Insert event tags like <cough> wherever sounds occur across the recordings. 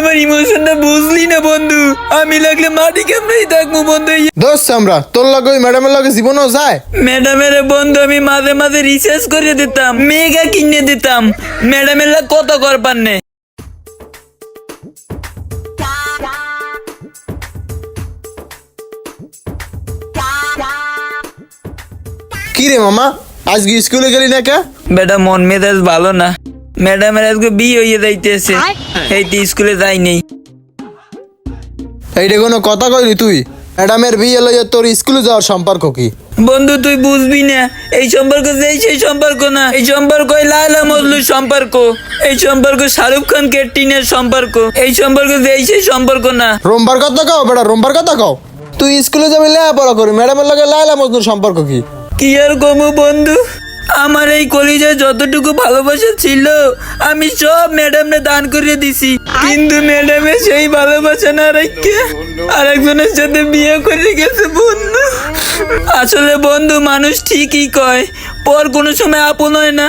আমার ইমোশনটা বুঝলি না বন্ধু? আমি লাগলে মাটি কেমনেই থাকব বন্ধু দোস্ত আমরা তোর লগে ওই ম্যাডামের লগে জীবনও যায়। ম্যাডামের বন্ধু আমি মাঝে মাঝে রিসার্চ করে দিতাম মেগা কিনে দিতাম। ম্যাডামের লাগ কত করবার নে? কি রে মামা আজকে স্কুলে গেলি না কে? বেটা মন মেজাজ ভালো না। ম্যাডামের আজকে বিয়ে হয়ে যাইতেছে। এই তো স্কুলে যাই নেই। এইটা কোনো কথা কইলি তুই? ম্যাডামের বিয়ে লইয়া তোর স্কুলে যাওয়ার সম্পর্ক কি? বন্ধু তুই বুঝবি না। এই সম্পর্ক যেই সেই সম্পর্ক না। এই সম্পর্ক লালা মজলুর সম্পর্ক। এই সম্পর্ক শাহরুখ খান কেটিনের সম্পর্ক। এই সম্পর্ক যেই সেই সম্পর্ক না। রোমবার কথা কও বেটা রোমবার কথা কও। তুই স্কুলে যাবি লেখাপড়া করি ম্যাডামের লগে লাইলা মজনুর সম্পর্ক কি? কি আর কমু বন্ধু? আমার এই কলিজায় যতটুকু ভালোবাসা ছিল, আমি সব ম্যাডামে দান করে দিছি। কিন্তু ম্যাডামে সেই ভালোবাসা না রেখে আরেকজনের সাথে বিয়ে করে গেছে, বন্ধু। আসলে বন্ধু, মানুষ ঠিকই কয়, পর কোনো সময় আপন হয় না।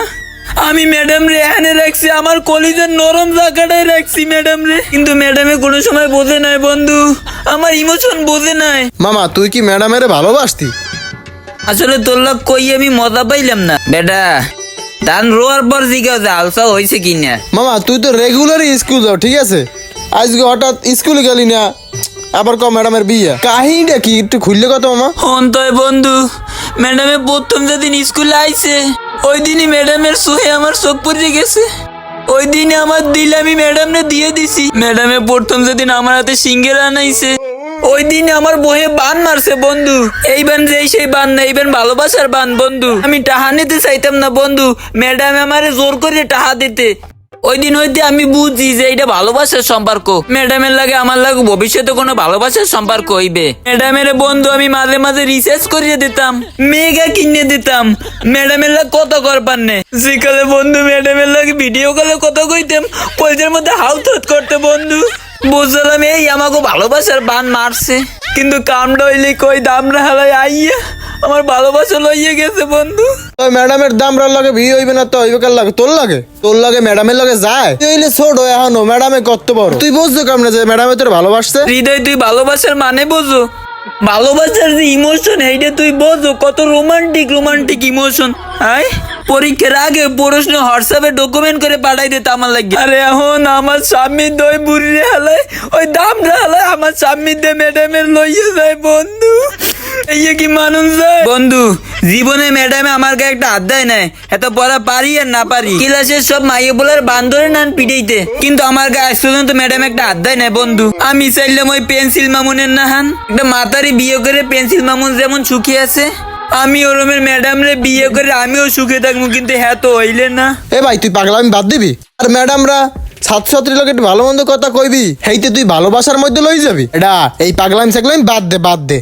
আমি ম্যাডাম রে এনে রাখছি, আমার কলিজের নরম জায়গাটায় রাখছি ম্যাডাম রে কিন্তু ম্যাডামে কোনো সময় বোঝে নাই, বন্ধু। আমার ইমোশন বোঝে নাই। মামা, তুই কি ম্যাডামের ভালোবাসতি? আসলে তোর লোক কই আমি মজা পাইলাম না। বেটা ধান রোয়ার পর জিজ্ঞাসা যে আলসা হয়েছে কিনা। মামা তুই তো রেগুলারই স্কুল যাও ঠিক আছে? আজকে হঠাৎ স্কুলে গেলি না আবার ক ম্যাডামের বিয়ে। কাহিনীটা কি একটু খুললে কত মামা? অন্তয় বন্ধু ম্যাডামে প্রথম যেদিন স্কুলে আইছে ওই দিনই ম্যাডামের সোহে আমার চোখ পড়ে গেছে। ওই দিনে আমার দিল আমি ম্যাডামনে দিয়ে দিছি। ম্যাডামে প্রথম যেদিন আমার হাতে সিঙ্গের আনাইছে ওই দিন আমার বহে বান মারছে, বন্ধু। এই বান যেই সেই বান না, এই বান ভালোবাসার বান, বন্ধু। আমি টাহা নিতে চাইতাম না, বন্ধু। ম্যাডাম আমারে জোর করে টাহা দিতে। ওই দিন হইতে আমি বুঝি যে এটা ভালোবাসার সম্পর্ক। ম্যাডামের লাগে, আমার লাগে ভবিষ্যতে কোনো ভালোবাসার সম্পর্ক হইবে। ম্যাডামের বন্ধু আমি মাঝে মাঝে রিসার্চ করিয়ে দিতাম। মেগা কিনে দিতাম। ম্যাডামের লাগে কত করবার নে। যেকালে বন্ধু ম্যাডামের লাগে ভিডিও কলে কত কইতাম, কলেজের মধ্যে হাত করতে, বন্ধু। বুঝলাম এই আমাকে ভালোবাসার বান মারছে। কিন্তু কামটা হইলে কই দাম হালাই আইয়া আমার ভালোবাসা লইয়ে গেছে বন্ধু। ওই ম্যাডামের দামরার লাগে বিয়ে হইবে না তো হইবে কার লাগে? তোর লাগে? তোর লাগে ম্যাডামের লাগে যায়? তুই হইলে ছোট এখনও ম্যাডামে কত বড়? তুই বুঝছ কেমনে যে ম্যাডামে তোর ভালোবাসছে? হৃদয় তুই ভালোবাসার মানে বোঝো? ভালোবাসার যে ইমোশন এইটা তুই বোঝো। কত রোমান্টিক রোমান্টিক ইমোশন হাই পরীক্ষার আগে প্রশ্ন হোয়াটসঅ্যাপে ডকুমেন্ট করে পাঠাই দিতে আমার লাগে। আরে এখন আমার স্বামী দই বুড়ি রে হালাই ওই দাম রে হালাই আমার স্বামী দে ম্যাডামের লইয়ে যায় বন্ধু। কি মানুষ বন্ধু, জীবনে ম্যাডামে আমার গায়ে একটা আড্ডায় নেয় এত পড়া পারি আর না পারি। ক্লাসের সব মাইয়ে বলার বান্দরে নান পিটাইতে, কিন্তু আমার গায়ে আজ পর্যন্ত ম্যাডাম একটা আড্ডায় নেয় বন্ধু। আমি চাইলাম ওই পেন্সিল মামুনের নাহান, একটা মাতারি বিয়ে করে পেন্সিল মামুন যেমন সুখী আছে। আমি ওরমের ম্যাডাম রে বিয়ে করে আমিও সুখে থাকব কিন্তু হ্যাঁ তো হইলে না। এ ভাই তুই পাগলামি বাদ দিবি? আর ম্যাডামরা ছাত্রছাত্রীর লোক একটু ভালো মন্দ কথা কইবি হেইতে তুই ভালোবাসার মধ্যে লই যাবি? এটা এই পাগলামি সাগলামি বাদ দে বাদ দে।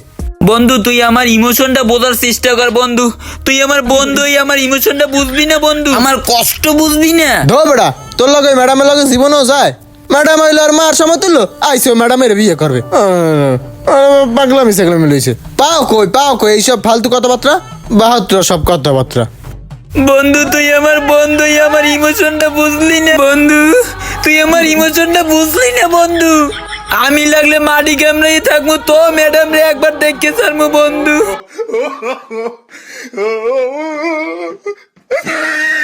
বন্ধু তুই আমার ইমোশনটা বোঝার চেষ্টা কর বন্ধু। তুই আমার বন্ধু আমার ইমোশনটা বুঝবি না বন্ধু। আমার কষ্ট বুঝবি না। ধো বেড়া তোর লগে ম্যাডামের লগে জীবনও যায়। ম্যাডাম হইল আর মার সময় তুললো। আইসো ম্যাডামের বিয়ে করবে। পাগলামি সাগলামি লইছে পাও কই পাও কই এইসব ফালতু কথাবার্তা? বাহাত্তর সব কথাবার্তা। বন্ধু তুই আমার বন্ধু আমার ইমোশনটা বুঝলি না? বন্ধু তুই আমার ইমোশনটা বুঝলি না বন্ধু? আমি লাগলে মাটি কামড়াই থাকব তো ম্যাডাম রে একবার দেখে সারমু বন্ধু। <laughs> <laughs>